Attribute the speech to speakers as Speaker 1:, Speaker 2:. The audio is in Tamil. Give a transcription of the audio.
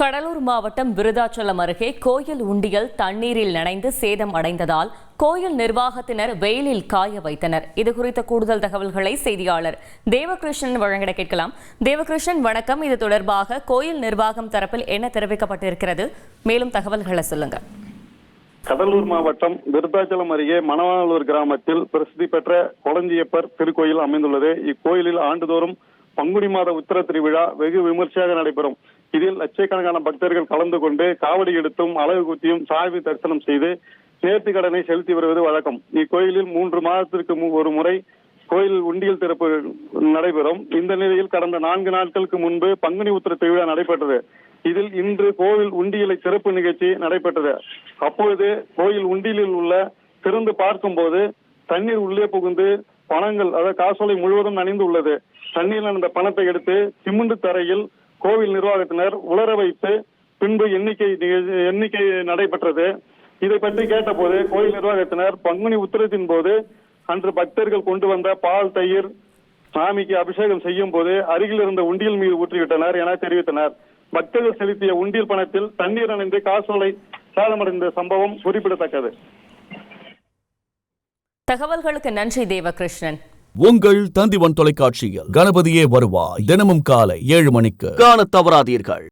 Speaker 1: கடலூர் மாவட்டம் விருதாச்சலம் அருகே கோயில் உண்டியல் தண்ணீரில் நனைந்து சேதம் அடைந்ததால் கோயில் நிர்வாகத்தினர் வெயிலில் காய வைத்தனர். இது குறித்த கூடுதல் தகவல்களை செய்தியாளர் தேவகிருஷ்ணன் வழங்கிட கேட்கலாம். தேவகிருஷ்ணன் வணக்கம். இது தொடர்பாக கோயில் நிர்வாகம் தரப்பில் என்ன தெரிவிக்கப்பட்டிருக்கிறது? மேலும் தகவல்களை சொல்லுங்க
Speaker 2: கடலூர் மாவட்டம் விருத்தாச்சலம் அருகே மணவாளூர் கிராமத்தில் பிரசித்தி பெற்ற கொளஞ்சியப்பர் திருக்கோயில் அமைந்துள்ளது. இக்கோயிலில் ஆண்டுதோறும் பங்குனி மாத உத்தர திருவிழா வெகு விமர்சையாக நடைபெறும். இதில் லட்சக்கணக்கான பக்தர்கள் கலந்து கொண்டு காவடி எடுத்தும் அழகு குத்தியும் சாமி தரிசனம் செய்து நேர்த்தி கடனை செலுத்தி வருவது வழக்கம். இக்கோயிலில் மூன்று மாதத்திற்கு மு- ஒரு முறை கோயில் உண்டியல் திறப்பு நடைபெறும். இந்த நிலையில் கடந்த நான்கு நாட்களுக்கு முன்பு பங்குனி உத்திர திருவிழா நடைபெற்றது. இதில் இன்று கோவில் உண்டியலை சிறப்பு நிகழ்ச்சி நடைபெற்றது. அப்பொழுது கோயில் உண்டியலில் உள்ள திறந்து பார்க்கும்போது தண்ணீர் உள்ளே புகுந்து பணங்கள் அதாவது காசோலை முழுவதும் நனைந்து உள்ளது. தண்ணீர் அந்த பணத்தை எடுத்து சிமெண்ட் தரையில் கோவில் நிர்வாகத்தினர் உலர வைத்து பின்பு எண்ணிக்கை எண்ணிக்கை நடைபெற்றது. இதை பற்றி கேட்டபோது கோயில் நிர்வாகத்தினர் பங்குனி உத்திரத்தின் போது அன்று பக்தர்கள் கொண்டு வந்த பால் தயிர் சாமிக்கு அபிஷேகம் செய்யும் போது அருகில் இருந்த உண்டியல் மீது ஊற்றிவிட்டனர் என தெரிவித்தனர். பக்தர்கள் செலுத்திய உண்டியல் பணத்தில் தண்ணீர் அணைந்து காசோலை சேதமடைந்த சம்பவம் குறிப்பிடத்தக்கது.
Speaker 1: தகவல்களுக்கு நன்றி தேவகிருஷ்ணன்.
Speaker 3: உங்கள் தந்திவன் தொலைக்காட்சியில் கணபதியே வருவாய். தினமும் காலை ஏழு மணிக்கு. காணத் தவறாதீர்கள்.